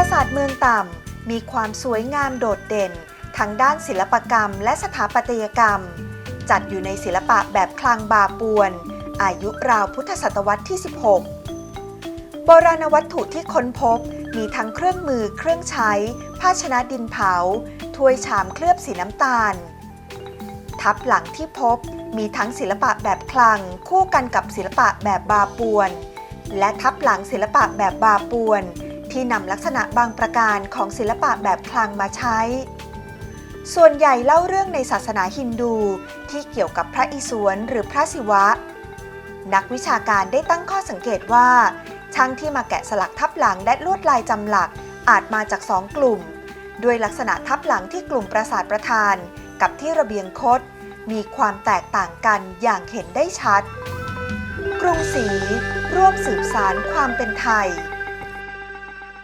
ราสาทเมีความสวยงามโดดเด่นทั้งด้านศิลปกรรมและสถาปัตยกรรม จัดอยู่ในศิลปะแบบคลังบาปวน อายุราวพุทธศตวรรษที่ 16 โบราณวัตถุที่ค้นพบมีทั้งเครื่องมือเครื่องใช้ ภาชนะดินเผา ถ้วยชามเคลือบสีน้ำตาล ทับหลังที่พบมีทั้งศิลปะแบบคลัง คู่กันกับศิลปะแบบบาปวน และทับหลังศิลปะแบบบาปวน ที่นำลักษณะบางประการของศิลปะแบบคลังมาใช้ ส่วนใหญ่เล่าเรื่องในศาสนาฮินดูที่เกี่ยวกับพระอิศวรหรือพระศิวะ นักวิชาการได้ตั้งข้อสังเกตว่า ช่างที่มาแกะสลักทับหลังและลวดลายจำหลักอาจมาจากสองกลุ่ม ด้วยลักษณะทับหลังที่กลุ่มปราสาทประธาน กับที่ระเบียงคดมีความแตกต่างกันอย่างเห็นได้ชัด กรุงศรีร่วมสืบสารความเป็นไทย